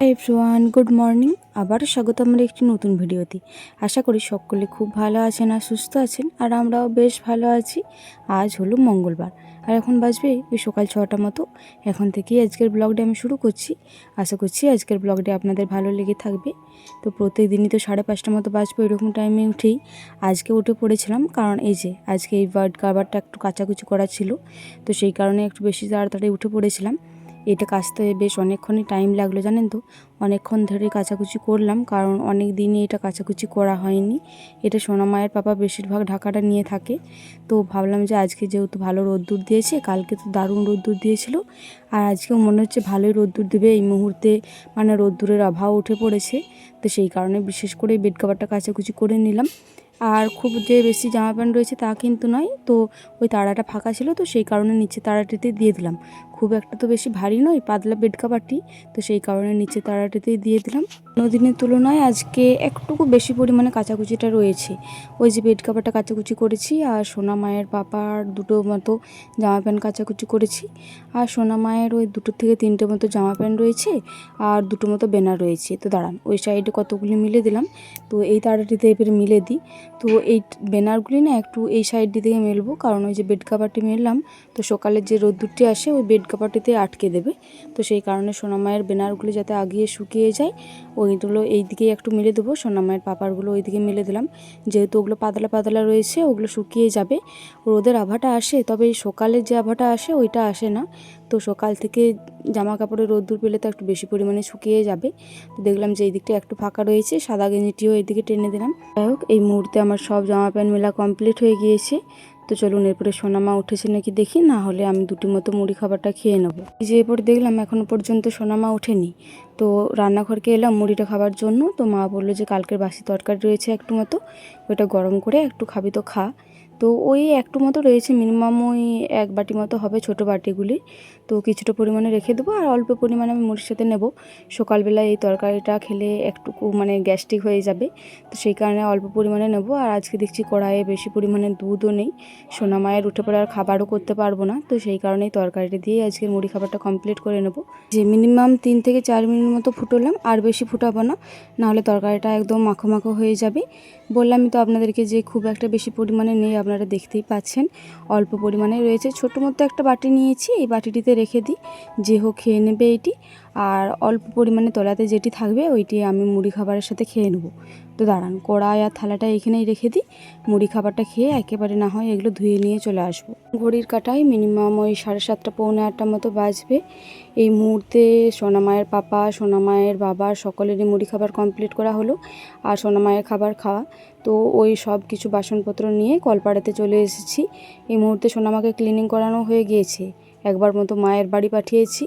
Everyone good morning আবার স্বাগত আমার একটি নতুন ভিডিওতে। আশা করি সকলে খুব ভালো আছেন আর সুস্থ আছেন, আর আমরাও বেশ ভালো আছি। আজ হলো মঙ্গলবার, আর এখন বাজবে ওই সকাল ছটা মতো। এখন থেকেই আজকের ব্লগটা আমি শুরু করছি। আশা করছি আজকের ব্লগটা আপনাদের ভালো লেগে থাকবে। তো প্রত্যেকদিনই তো সাড়ে পাঁচটা মতো বাজবে এরকম টাইমে উঠেই আজকে উঠে পড়েছিলাম। কারণ এই যে আজকে এই বার্ড কারবারটা একটু কাচাকুচি করা ছিল, তো সেই কারণে একটু বেশি তাড়াতাড়ি উঠে পড়েছিলাম। এটা কাচতে বেশ অনেকক্ষণই টাইম লাগল, জানেন তো? অনেকক্ষণ ধরে কাচাকুচি করলাম, কারণ অনেক দিনই এটা কাচাকুচি করা হয়নি। এটা সোনা মায়ের পাপা বেশিরভাগ ঢাকাটা নিয়ে থাকে। তো ভাবলাম যে আজকে যেহেতু ভালো রোদ্দুর দিয়েছে, কালকে তো দারুণ রোদ্দুর দিয়েছিল। আর আজকেও মনে হচ্ছে ভালোই রোদ্দুর দেবে, এই মুহূর্তে মানে রোদ্দুরের অভাব উঠে পড়েছে। তো সেই কারণে বিশেষ করে এই বেড কাভারটা কাচাকুচি করে নিলাম। আর খুব যে বেশি জামা প্যান্ট রয়েছে তা কিন্তু নয়, তো ওই তাড়াটা ফাঁকা ছিল, তো সেই কারণে নিচে তাড়াটিতে দিয়ে দিলাম। খুব একটা তো বেশি ভারী নয়, পাতলা বেড কাভারটি। তো সেই কারণে নিচে তাড়াটিতেই দিয়ে দিলাম। দিনের তুলনায় আজকে একটুকু বেশি পরিমাণে কাচাকুচিটা রয়েছে। ওই যে বেড কাভারটা কাচাকুচি করেছি, আর সোনা মায়ের পাপার দুটো মতো জামা প্যান্ট কাচাকুচি করেছি। আর সোনা মায়ের ওই দুটো থেকে তিনটে মতো জামা প্যান্ট রয়েছে, আর দুটো মতো বেনার রয়েছে। তো দাঁড়ান, ওই সাইডে কতগুলি মিলে দিলাম। তো এই তারাটিতে এবারে মিলে দিই। তো এই বেনারগুলি না একটু এই সাইডটি থেকে মেলবো, কারণ ওই যে বেড কাভারটি মেললাম, তো সকালের যে রোদ্দুরটি আসে, ওই বেড কাভারটিতে আটকে দেবে। তো সেই কারণে সোনামায়ের বেনারগুলো যাতে আগিয়ে শুকিয়ে যায় ওইগুলো এই দিকেই একটু মিলে দেবো। সোনামায়ের পাপারগুলো ওই দিকে মিলে দিলাম। যেহেতু ওগুলো পাতলা পাতলা রয়েছে, ওগুলো শুকিয়ে যাবে। রোদের আভাটা আসে, তবে এই সকালের যে আভাটা আসে, ওইটা আসে না। তো সকাল থেকে জামা কাপড়ে রোদ্দুর পেলে তো একটু বেশি পরিমাণে শুকিয়ে যাবে। তো দেখলাম যে এই দিকটা একটু ফাঁকা রয়েছে, সাদা গেঞ্জিটিও এইদিকে টেনে দিলাম। যাই হোক, এই মুহূর্তে আমার সব জামা প্যান্ট মেলা কমপ্লিট হয়ে গিয়েছে। তো চলুন, এরপরে সোনামা উঠেছে নাকি দেখি, না হলে আমি দুটি মতো মুড়ি খাবারটা খেয়ে নেব। যে এরপর দেখলাম এখনও পর্যন্ত সোনামা ওঠেনি। তো রান্নাঘরকে এলাম মুড়িটা খাবার জন্য। তো মা বলল যে কালকের বাসি তরকারি রয়েছে একটু মতো, ওটা গরম করে একটু খাবি তো খা। তো ওই একটু মতো রয়েছে, মিনিমাম ওই এক বাটি মতো হবে ছোট বাটিগুলি তো কিছুটা পরিমাণে রেখে দেবো আর অল্প পরিমাণে আমি মুড়ির সাথে নেব। সকালবেলা এই তরকারিটা খেলে একটুকু মানে গ্যাস্ট্রিক হয়ে যাবে, তো সেই কারণে অল্প পরিমাণে নেব। আর আজকে দেখছি কড়াইয়ে বেশি পরিমাণে দুধও নেই, সোনা মায়ের উঠে পড়ে আর খাবারও করতে পারব না, তো সেই কারণেই তরকারিটা দিয়ে আজকের মুড়ি খাবারটা কমপ্লিট করে নেব। যে মিনিমাম তিন থেকে চার মিনিট মতো ফুটোলাম, আর বেশি ফুটাবো না, নাহলে তরকারিটা একদম মাখো মাখো হয়ে যাবে। বললামই তো আপনাদেরকে যে খুব একটা বেশি পরিমাণে নেই, আপনারা দেখতেই পাচ্ছেন, অল্প পরিমাণে রয়েছে। ছোটো মতো একটা বাটি নিয়েছি, এই বাটিটিতে রেখে দিই যে হোক খেয়ে নেবে এটি, আর অল্প পরিমাণে তলাতে যেটি থাকবে ওইটি আমি মুড়ি খাবারের সাথে খেয়ে নেব। তো দাঁড়ান, কড়াই আর থালাটা এখানেই রেখে দিই, মুড়ি খাবারটা খেয়ে একেবারে না হয় এগুলো ধুয়ে নিয়ে চলে আসব। ঘড়ির কাটায় মিনিমাম ওই সাড়ে সাতটা, পৌনে আটটা মতো বাজবে। এই মুহূর্তে সোনামায়ের পাপা সোনামায়ের বাবা সকলেরই মুড়ি খাবার কমপ্লিট করা হলো, আর সোনামায়ের খাবার খাওয়া। তো ওই সব কিছু বাসনপত্র নিয়ে কলপাড়াতে চলে এসেছি। এই মুহূর্তে সোনামাকে ক্লিনিং করানো হয়ে গিয়েছে। একবার মতো মায়ের বাড়ি পাঠিয়েছি।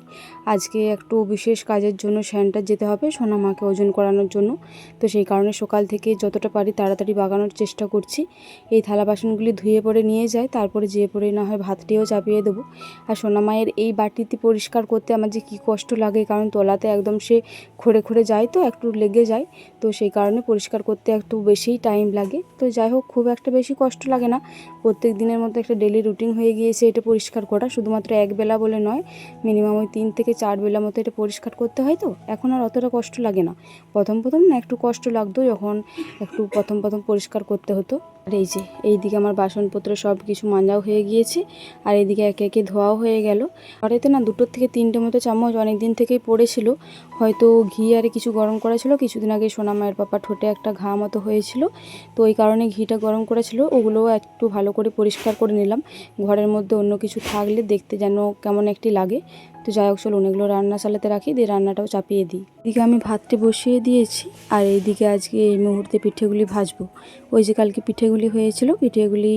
আজকে একটু বিশেষ কাজের জন্য সেন্টার যেতে হবে, সোনা মাকে ওজন করানোর জন্য। তো সেই কারণে সকাল থেকে যতটা পারি তাড়াতাড়ি বাগানোর চেষ্টা করছি। এই থালা বাসনগুলি ধুয়ে পরে নিয়ে যাই, তারপরে যেয়ে পরে না হয় ভাতটিও চাপিয়ে দেবো। আর সোনা মায়ের এই বাটিতে পরিষ্কার করতে আমার যে কী কষ্ট লাগে, কারণ তলাতে একদম সে খড়ে খড়ে যায় তো, একটু লেগে যায়। তো সেই কারণে পরিষ্কার করতে একটু বেশিই টাইম লাগে। তো যাই হোক, খুব একটা বেশি কষ্ট লাগে না। প্রত্যেক দিনের মতো একটা ডেলি রুটিন হয়ে গিয়েছে এটা পরিষ্কার করা। শুধুমাত্র এক বেলা বলে নয় মিনিমাম ওই তিন থেকে চার বেলা মতো এটা পরিষ্কার করতে হয় তো। এখন আর অতটা কষ্ট লাগে না। প্রথম প্রথম না একটু কষ্ট লাগতো যখন একটু প্রথম প্রথম পরিষ্কার করতে হতো। আর এই যে, এইদিকে আমার বাসনপত্র সব কিছু মাঞ্জাও হয়ে গিয়েছে, আর এইদিকে একে একে ধোয়াও হয়ে গেল। কড়াইতে না দুটোর থেকে তিনটে মতো চামচ অনেক দিন থেকেই পড়েছিল, হয়তো ঘি আরে কিছু গরম করা ছিল কিছুদিন আগে সোনা মায়ের পাপা ঠোঁটে একটা ঘা মতো হয়েছিল, তো ওই কারণে ঘিটা গরম করা ছিল ওগুলোও একটু ভালো করে পরিষ্কার করে নিলাম, ঘরের মধ্যে অন্য কিছু থাকলে দেখতে যেন কেমন একটি লাগে। তো যাই হোক চলুন এগুলো রান্না চালাতে রাখি, দিয়ে রান্নাটাও চাপিয়ে দিই। এদিকে আমি ভাতটি বসিয়ে দিয়েছি, আর এইদিকে আজকে এই মুহূর্তে পিঠেগুলি ভাজবো। ওই যে কালকে পিঠেগুলি হয়েছিল, পিঠেগুলি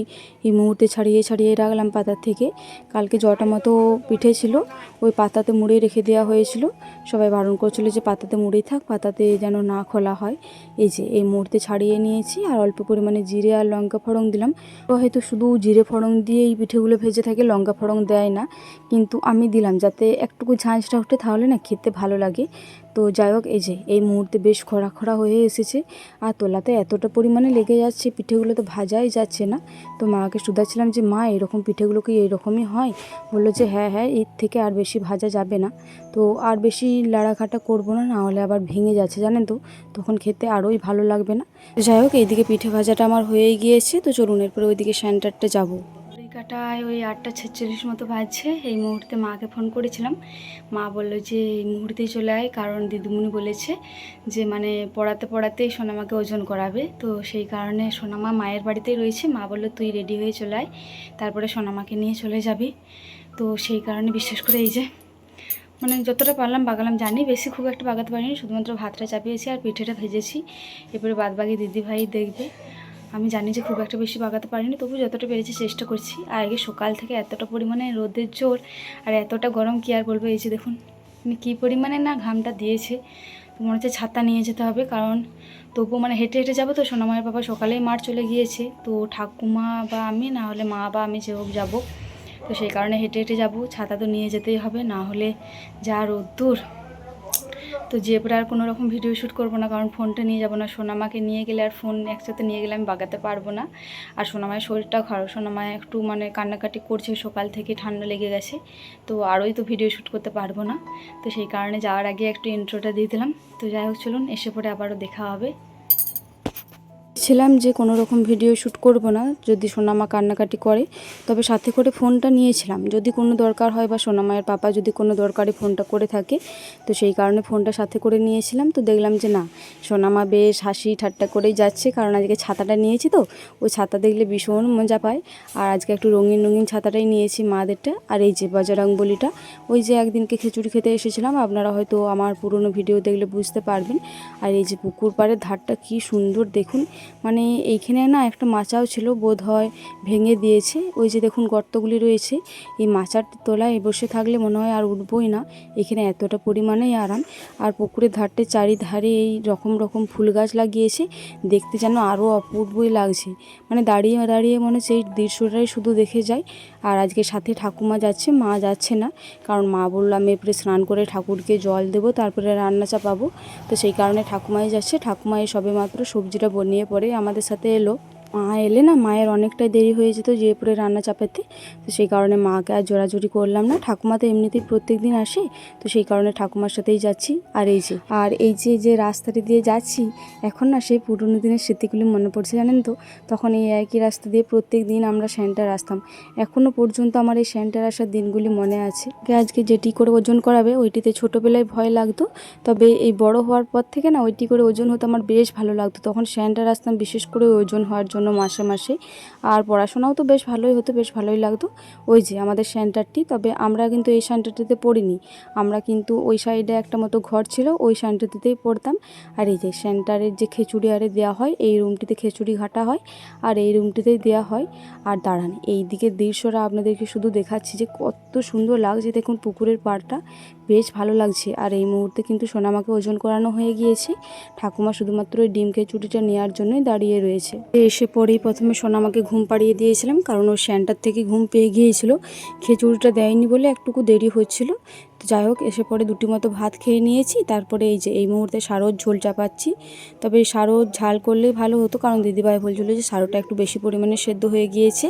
এই মুহূর্তে ছাড়িয়ে ছাড়িয়ে রাখলাম পাতার থেকে। কালকে জটা মতো পিঠে ছিল, ওই পাতাতে মুড়ে রেখে দেওয়া হয়েছিল। সবাই বারণ করছিল যে পাতাতে মুড়েই থাক, পাতাতে যেন না খোলা হয়। এই যে, এই মুহূর্তে ছাড়িয়ে নিয়েছি, আর অল্প পরিমাণে জিরে আর লঙ্কা ফড়ং দিলাম। তো হয়তো শুধু জিরে ফড়ং দিয়ে এই পিঠেগুলো ভেজে থাকে, লঙ্কা ফড়ং দেয় না। কিন্তু আমি দিলাম, যাতে একটুকু ঝাঁঝটা ওঠে তাহলে না খেতে ভালো লাগে। তো যাই হোক, এই যে, এই মুহূর্তে বেশ খরা খরা হয়ে এসেছে। আর তোলাতে এতটা পরিমাণে লেগে যাচ্ছে, পিঠেগুলো তো ভাজাই যাচ্ছে না। তো মাকে শুধাচ্ছিলাম যে, মা, এরকম পিঠেগুলো কি এরকমই হয়? বলল যে হ্যাঁ হ্যাঁ এর থেকে আর বেশি ভাজা যাবে না। তো আর বেশি লাড়াঘাটা করব না, নাহলে আবার ভেঙে যাচ্ছে, জানেন তো। তখন খেতে আরোই ভালো লাগবে না। যাই হোক, এইদিকে পিঠে ভাজাটা আমার হয়েই গিয়েছে। তো চলুন, এরপরে ওইদিকে সেন্টারটা যাব। কাটায় ওই আটটা ছেচল্লিশ মতো বাজছে। এই মুহূর্তে মাকে ফোন করেছিলাম। মা বলল যে, এই মুহূর্তেই চলে আয়। কারণ দিদিমণি বলেছে যে মানে পড়াতে পড়াতেই সোনামাকে ওজন করাবে। তো সেই কারণে সোনামা মায়ের বাড়িতেই রয়েছে। মা বলল, তুই রেডি হয়ে চলে আয়। তারপরে সোনামাকে নিয়ে চলে যাবি। তো সেই কারণে বিশেষ করে এই যে মানে যতটা পারলাম বাগালাম জানি। বেশি খুব একটা বাগাতে পারিনি। শুধুমাত্র ভাতটা চাপিয়েছি আর পিঠেটা ভেজেছি। এরপরে বাদবাকি দিদিভাই দেখবে। আমি জানি যে খুব একটা বেশি বাগাতে পারিনি, তবু যতটা পেরেছি চেষ্টা করছি। আর আগে সকাল থেকে এতটা পরিমাণে রোদের জোর আর এতটা গরম, কি আর বলব? এই যে দেখুন মানে কী পরিমাণে না ঘামটা দিয়েছে। মনে হচ্ছে ছাতা নিয়ে যেতে হবে, কারণ তবুও মানে হেঁটে হেঁটে যাব তো, সোনামায়ের বাবা সকালেই মাঠ চলে গিয়েছে। তো ঠাকুমা বা আমি, না হলে মা বা আমি যে হোক যাব, তো সেই কারণে হেঁটে হেঁটে যাব। ছাতা তো নিয়ে যেতেই হবে, না হলে যা রোদ্দুর। তো পরে আর কোনো রকম ভিডিও শ্যুট করব না, কারণ ফোনটা নিয়ে যাব না। সোনামাকে নিয়ে গেলে আর ফোন একসাথে নিয়ে গেলে আমি বাগাতে পারব না। আর সোনামায়ের শরীরটাও খারাপ, সোনামায় একটু মানে কান্নাকাটি করছে সকাল থেকে, ঠান্ডা লেগে গেছে। তো আরোই তো ভিডিও শ্যুট করতে পারব না। তো সেই কারণে যাওয়ার আগে একটু ইন্ট্রোটা দিয়ে দিলাম। তো যাই হোক, চলুন, এসে পরে আবারও দেখা হবে। ছিলাম যে কোনো রকম ভিডিও শ্যুট করব না, যদি সোনামা কান্নাকাটি করে। তবে সাথে করে ফোনটা নিয়েছিলাম। যদি কোনো দরকার হয় বা সোনামায়ের পাপা যদি কোনো দরকারে ফোনটা করে থাকে, তো সেই কারণে ফোনটা সাথে করে নিয়েছিলাম। তো দেখলাম যে না, সোনামা বেশ হাসি ঠাট্টা করেই যাচ্ছে, কারণ আজকে ছাতাটা নিয়েছি তো, ওই ছাতা দেখলে ভীষণ মজা পায়। আর আজকে একটু রঙিন রঙিন ছাতাটাই নিয়েছি মাদেরটা। আর এই যে বজরংবলিটা ওই যে একদিনকে খিচুড়ি খেতে এসেছিলাম, আপনারা হয়তো আমার পুরনো ভিডিও দেখলে বুঝতে পারবেন। আর এই যে পুকুর পাড়ের ধারটা কি সুন্দর দেখুন মানে এইখানে না একটা মাচাও ছিল, বোধ হয় ভেঙে দিয়েছে। ওই যে দেখুন গর্তগুলি রয়েছে, এই মাচার তলায় বসে থাকলে মনে হয় আর উঠবই না। এখানে এতটা পরিমাণেই আরাম। আর পুকুরের ধারটে চারিধারে এই রকম রকম ফুল গাছ লাগিয়েছে, দেখতে যেন আরও অপূর্বই লাগছে। মানে দাঁড়িয়ে দাঁড়িয়ে মনে হচ্ছে এই দৃশ্যটাই শুধু দেখে যায় আর আজকে সাথে ঠাকুমা যাচ্ছে, মা যাচ্ছে না। কারণ মা বললাম এরপরে স্নান করে ঠাকুরকে জল দেবো, তারপরে রান্না চাপাবো। তো সেই কারণে ঠাকুমাই যাচ্ছে। ঠাকুমাই সবে মাত্র সবজিটা বনিয়ে পরে আমাদের সাথে এলো। মা এলে না, মায়ের অনেকটাই দেরি হয়ে যেত যে পরে রান্না চাপাতে। তো সেই কারণে মাকে আর জোরাজুরি করলাম না। ঠাকুমা তো এমনিতেই প্রত্যেক দিন আসে, তো সেই কারণে ঠাকুমার সাথেই যাচ্ছি। আর এই যে, আর এই যে যে রাস্তাটি দিয়ে যাচ্ছি, এখন না সেই পুরনো দিনের স্মৃতিগুলি মনে পড়ছে জানেন তো? তখন এই একই রাস্তা দিয়ে প্রত্যেক দিন আমরা সেন্টার আসতাম। এখনও পর্যন্ত আমার এই সেন্টার আসার দিনগুলি মনে আছে। আজকে যেটি করে ওজন করাবে, ওইটিতে ছোটোবেলায় ভয় লাগতো। তবে এই বড় হওয়ার পর থেকে না, ওইটি করে ওজন হতে আমার বেশ ভালো লাগতো। তখন সেন্টার আসতাম, বিশেষ করে ওজন হওয়ার জন্য। মাসে মাসে আর পড়াশোনাও তো বেশ ভালোই হতো, বেশ ভালোই লাগতো। ওই যে আমাদের সেন্টারটি, তবে আমরা কিন্তু এই সেন্টারটিতে পড়িনি। আমরা কিন্তু ওই সাইডে একটা মতো ঘর ছিল, ওই সেন্টারটিতেই পড়তাম। আর এই যে সেন্টারের যে খিচুড়ি আরে দেওয়া হয়, এই রুমটিতে খিচুড়ি ঘাটা হয়, আর এই রুমটিতেই দেওয়া হয়। আর দাঁড়ান এই দিকের দৃশ্যটা আপনাদেরকে শুধু দেখাচ্ছি যে কত সুন্দর লাগছে, দেখুন পুকুরের পাড়টা। বেশ ভালো লাগছে। আর এই মুহূর্তে কিন্তু সোনামাকে ওজন করানো হয়ে গিয়েছে। ঠাকুমা শুধুমাত্র ওই ডিমকে চুটিটা নেওয়ার জন্যই দাঁড়িয়ে রয়েছে। এসে পরেই প্রথমে সোনামাকে ঘুম পাড়িয়ে দিয়েছিলাম, কারণ ও স্যান্টার থেকে ঘুম পেয়ে গিয়েছিল। খিচুড়িটা দেয়নি বলে একটুকু দেরি হচ্ছিল। তো যাই হোক, এসে পরে দুটি মতো ভাত খেয়ে নিয়েছি। তারপরে এই যে, এই মুহূর্তে সারোর ঝোল চাপাচ্ছি। তবে সারোর ঝাল করলে ভালো হতো, কারণ দিদিভাই বলছিল যে সারোটা একটু বেশি পরিমাণে সেদ্ধ হয়ে গিয়েছে।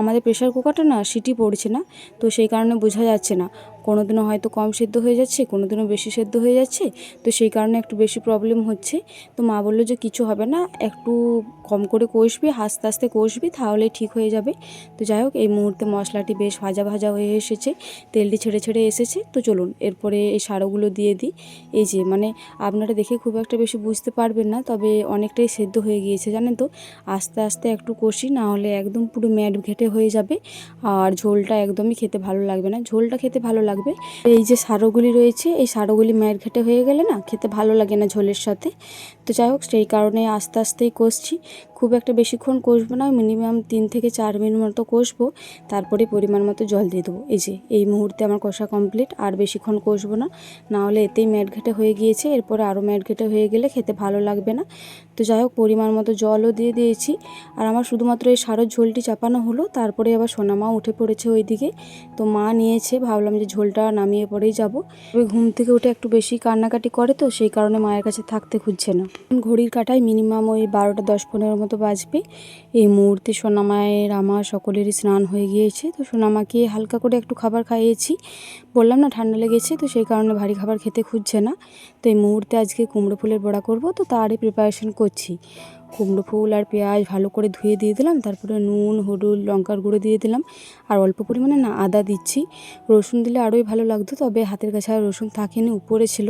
আমাদের প্রেশার কুকারটা না, সিটি পড়ছে না, তো সেই কারণে বোঝা যাচ্ছে না। কোনো দিনও হয়তো কম সেদ্ধ হয়ে যাচ্ছে কোনো দিনও বেশি সেদ্ধ হয়ে যাচ্ছে। তো সেই কারণে একটু বেশি প্রবলেম হচ্ছে। তো মা বলল যে কিছু হবে না, একটু কম করে কষবি আস্তে আস্তে কষবি, তাহলে ঠিক হয়ে যাবে। তো যাই হোক, এই মুহূর্তে মশলাটি বেশ ভাজা ভাজা হয়ে এসেছে, তেলটি ছেড়ে ছেড়ে এসেছে। তো চলুন, এরপরে এই সারোগুলো দিয়ে দিই। এই যে মানে আপনারা দেখে খুব একটা বেশি বুঝতে পারবেন না, তবে অনেকটাই সেদ্ধ হয়ে গিয়েছে, জানেন তো? আস্তে আস্তে একটু কষি, না হলে একদম পুরো ম্যাট ঘেটে হয়ে যাবে। আর ঝোলটা একদমই খেতে ভালো লাগবে না। ঝোলটা খেতে ভালো লাগবে। এই যে সারোগুলি রয়েছে, এই সারোগুলি ম্যাট ঘেটে হয়ে গেলে না খেতে ভালো লাগে না ঝোলের সাথে। তো যাই হোক, সেই কারণে আস্তে আস্তেই কষছি। খুব একটা বেশিক্ষণ কষবো না, মিনিমাম তিন থেকে চার মিনিট মতো কষবো। তারপরে পরিমাণ মতো জল দিয়ে দেবো। এই যে, এই মুহূর্তে আমার কষা কমপ্লিট, আর বেশিক্ষণ কষবো না। না হলে এতেই ম্যাট ঘেটে হয়ে গিয়েছে, এরপরে আরও ম্যাট ঘেটে হয়ে গেলে খেতে ভালো লাগবে না। তো যাই হোক, পরিমাণ মতো জলও দিয়ে দিয়েছি। আর আমার শুধুমাত্র এই সারের ঝোলটি চাপানো হলো, তারপরে আবার সোনামা উঠে পড়েছে ওইদিকে। তো মা নিয়েছে, ভাবলাম যে ঝোলটা নামিয়ে পরেই যাব। ওই ঘুম থেকে উঠে একটু বেশি কান্নাকাটি করে তো, সেই কারণে মায়ের কাছে থাকতে খুঁজছে না। ঘড়ির কাটায় মিনিমাম ওই বারোটা, দশ, পনেরো মতো বাজবে। এই মুহূর্তে সোনামায়ের আমার সকলেরই স্নান হয়ে গিয়েছে। তো সোনামাকে হালকা করে একটু খাবার খাইয়েছি। বললাম না, ঠান্ডা লেগেছে তো, সেই কারণে ভারী খাবার খেতে খুঁজছে না। তো এই মুহূর্তে আজকে কুমড়ো ফুলের বড়া করব। তো তারই প্রিপারেশন করছি। কুমড়ো ফুল আর পেঁয়াজ ভালো করে ধুয়ে দিয়ে দিলাম, তারপরে নুন, হলুদ, লঙ্কার গুঁড়ো দিয়ে দিলাম, আর অল্প পরিমাণে না আদা দিচ্ছি। রসুন দিলে আরোই ভালো লাগতো, তবে হাতের কাছে আর রসুন থাকেনি, উপরে ছিল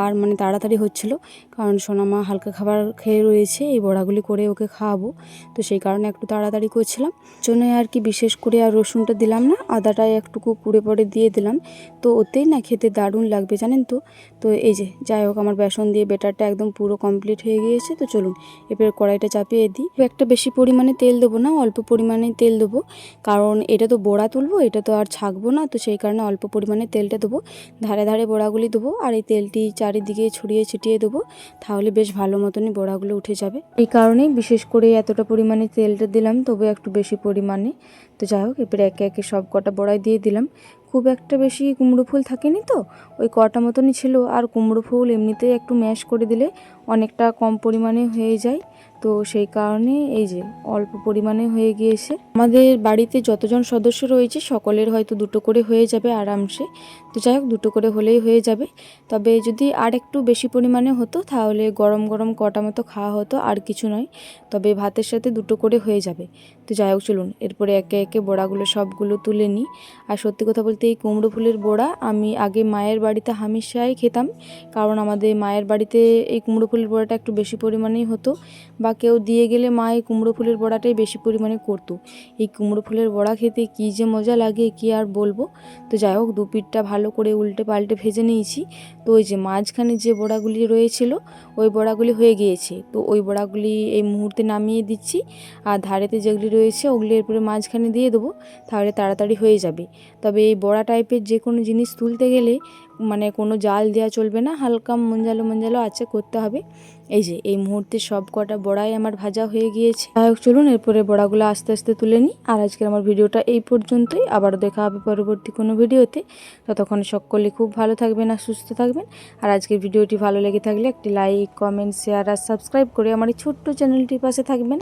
আর মানে তাড়াতাড়ি হচ্ছিল, কারণ সোনামা হালকা খাবার খেয়ে রয়েছে, এই বড়াগুলি করে ওকে খাওয়াবো, তো সেই কারণে একটু তাড়াতাড়ি করছিলাম। জন্য আর কি বিশেষ করে আর রসুনটা দিলাম না, আদাটাই একটুকু পুড়ে পড়ে দিয়ে দিলাম, তো ওতেই না খেতে দারুণ লাগবে, জানেন তো? তো এই যে, যাই হোক, আমার বেসন দিয়ে বেটারটা একদম পুরো কমপ্লিট হয়ে গিয়েছে, তো চলুন এবার কড়াইটা চাপিয়ে দিই। একটা বেশি পরিমাণে তেল দেবো না, অল্প পরিমাণে তেল দেবো। কারণ এটা তো বড়া তুলব, এটা তো আর ছাকবো না, তো সেই কারণে অল্প পরিমাণে তেলটা দেবো। ধারে ধারে বড়াগুলি দেবো আর এই তেলটি চারিদিকে ছড়িয়ে ছিটিয়ে দেবো, তাহলে বেশ ভালো মতনই বড়াগুলো উঠে যাবে। এই কারণেই বিশেষ করে এতটা পরিমাণে তেলটা দিলাম, তবে একটু বেশি পরিমাণে। তো যাই হোক এবার একে একে সব কটা বড়াই দিয়ে দিলাম। খুব একটা বেশি কুমড়ো ফুল থাকেনি তো, ওই কটা মতনই ছিল। আর কুমড়ো ফুল এমনিতেই একটু ম্যাশ করে দিলে অনেকটা কম পরিমাণে হয়ে যায়। তো সেই কারণে এই যে অল্প পরিমাণে হয়ে গিয়েছে। আমাদের বাড়িতে যতজন সদস্য রয়েছে, সকলের হয়তো দুটো করে হয়ে যাবে আরামসে। তো যাই হোক, দুটো করে হলেই হয়ে যাবে। তবে যদি আর একটু বেশি পরিমাণে হতো, তাহলে গরম গরম কটা মতো খাওয়া হতো, আর কিছু নয়। তবে ভাতের সাথে দুটো করে হয়ে যাবে। তো যাই হোক, চলুন। এরপরে একে একে বড়াগুলো সবগুলো তুলে নিই। আর সত্যি কথা বলতে এই কুমড়ো ফুলের বড়া আমি আগে মায়ের বাড়িতে হামেশাই খেতাম, কারণ আমাদের মায়ের বাড়িতে এই কুমড়ো ফুলের বড়াটা একটু বেশি পরিমাণেই হতো বা কেউ দিয়ে গেলে মা এই কুমড়ো ফুলের বড়াটাই বেশি পরিমাণে করতো। এই কুমড়ো ফুলের বড়া খেতে কী যে মজা লাগে, কি আর বলব? তো যাই হোক, দু পিঠটা ভালো করে উল্টে পাল্টে ভেজে নিয়েছি। তো ওই যে মাঝখানে যে বড়াগুলি রয়েছিল, ওই বড়াগুলি হয়ে গিয়েছে। তো ওই বড়াগুলি এই মুহূর্তে নামিয়ে দিচ্ছি। আর ধারেতে যেগুলি রয়েছে, ওগুলি এরপরে মাঝখানে দিয়ে দেবো, তাহলে তাড়াতাড়ি হয়ে যাবে। তবে এই বড়া টাইপের যে কোনো জিনিস তুলতে গেলে মানে কোনো জাল দেওয়া চলবে না, হালকা মঞ্জালো মঞ্জালো আছে, করতে হবে। এই যে, এই মুহূর্তে সব কটা বড়াই আমার ভাজা হয়ে গিয়েছে। যাই হোক, চলুন, এরপরে বড়াগুলো আস্তে আস্তে তুলে নিই। আর আজকের আমার ভিডিওটা এই পর্যন্তই। আবারও দেখা হবে পরবর্তী কোনো ভিডিওতে। ততক্ষণ সকলে খুব ভালো থাকবেন আর সুস্থ থাকবেন। আর আজকের ভিডিওটি ভালো লেগে থাকলে একটি লাইক কমেন্ট শেয়ার আর সাবস্ক্রাইব করে আমার এই ছোট্ট চ্যানেলটির পাশে থাকবেন।